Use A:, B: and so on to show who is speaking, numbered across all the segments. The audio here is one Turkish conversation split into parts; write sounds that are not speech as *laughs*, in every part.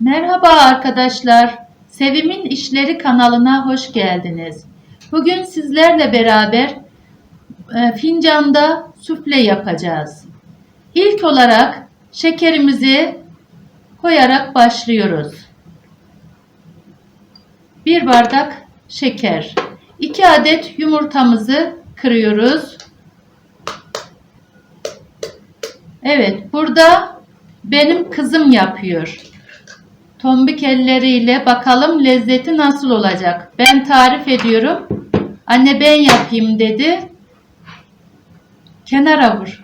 A: Merhaba arkadaşlar. Sevim'in İşleri kanalına hoş geldiniz. Bugün sizlerle beraber e, fincanda sufle yapacağız. İlk olarak şekerimizi koyarak başlıyoruz. Bir bardak şeker. 2 adet yumurtamızı kırıyoruz. Evet, burada benim kızım yapıyor. Tombik elleriyle bakalım lezzeti nasıl olacak. Ben tarif ediyorum. Anne ben yapayım dedi. Kenara vur.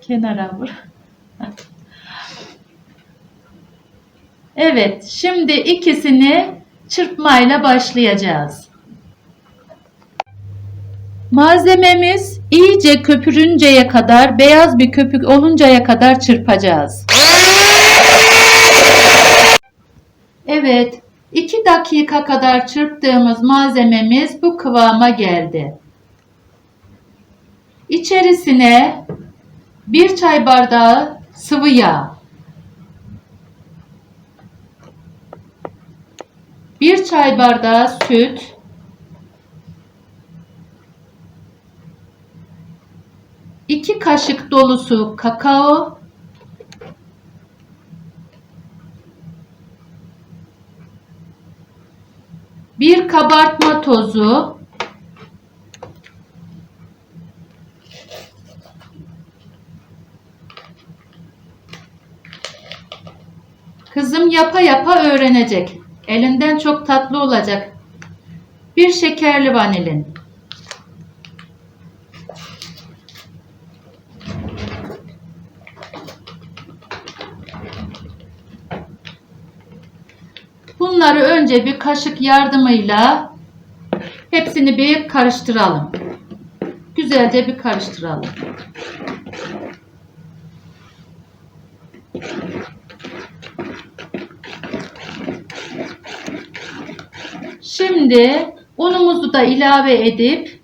A: Kenara vur. *laughs* Evet, şimdi ikisini çırpmayla başlayacağız. Malzememiz iyice köpürünceye kadar, beyaz bir köpük oluncaya kadar çırpacağız. Evet, 2 dakika kadar çırptığımız malzememiz bu kıvama geldi. İçerisine 1 çay bardağı sıvı yağ, 1 çay bardağı süt, 2 kaşık dolusu kakao, bir kabartma tozu, Kızım yapa yapa öğrenecek. Elinden çok tatlı olacak. Bir şekerli vanilin. Bunları önce bir kaşık yardımıyla hepsini bir karıştıralım. Güzelce bir karıştıralım. Şimdi unumuzu da ilave edip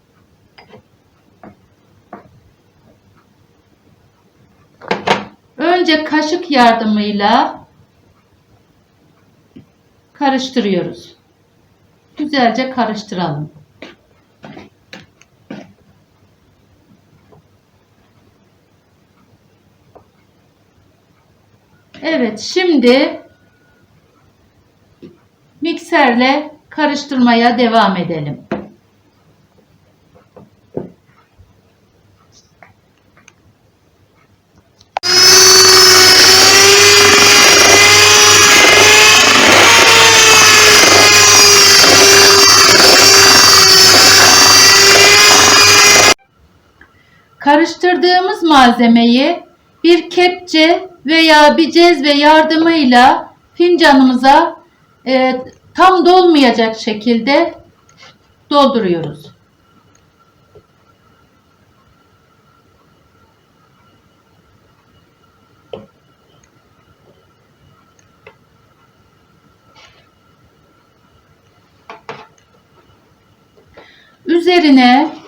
A: önce kaşık yardımıyla karıştırıyoruz. Güzelce karıştıralım. Evet, şimdi mikserle karıştırmaya devam edelim. Karıştırdığımız malzemeyi bir kepçe veya bir cezve yardımıyla fincanımıza e, tam dolmayacak şekilde dolduruyoruz. Üzerine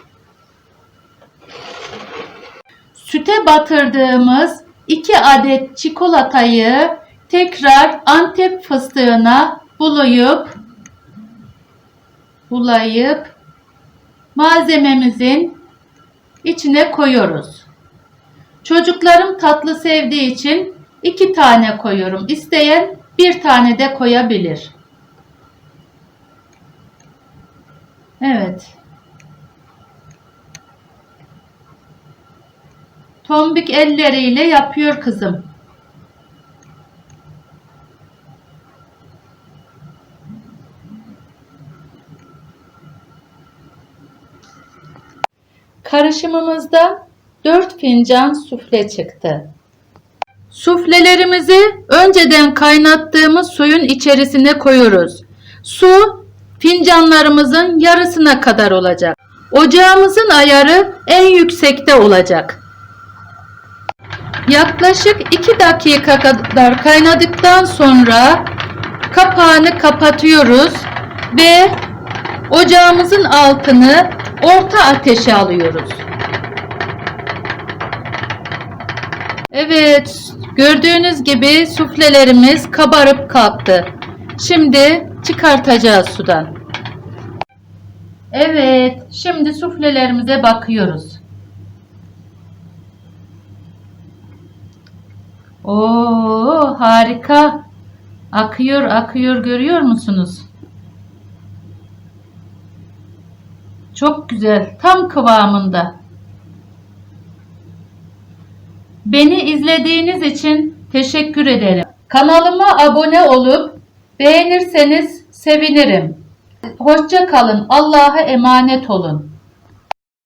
A: batırdığımız 2 adet çikolatayı tekrar Antep fıstığına bulayıp bulayıp malzememizin içine koyuyoruz. Çocuklarım tatlı sevdiği için iki tane koyuyorum. İsteyen bir tane de koyabilir. Evet. Tombik elleriyle yapıyor kızım. Karışımımızda 4 fincan sufle çıktı. Suflelerimizi önceden kaynattığımız suyun içerisine koyuyoruz. Su fincanlarımızın yarısına kadar olacak. Ocağımızın ayarı en yüksekte olacak. Yaklaşık 2 dakika kadar kaynadıktan sonra kapağını kapatıyoruz ve ocağımızın altını orta ateşe alıyoruz. Evet, Gördüğünüz gibi suflelerimiz kabarıp kalktı. Şimdi çıkartacağız sudan. Evet, şimdi suflelerimize bakıyoruz. Oo, harika. Akıyor, akıyor görüyor musunuz? Çok güzel, tam kıvamında. Beni izlediğiniz için teşekkür ederim. Kanalıma abone olup beğenirseniz sevinirim. Hoşça kalın. Allah'a emanet olun.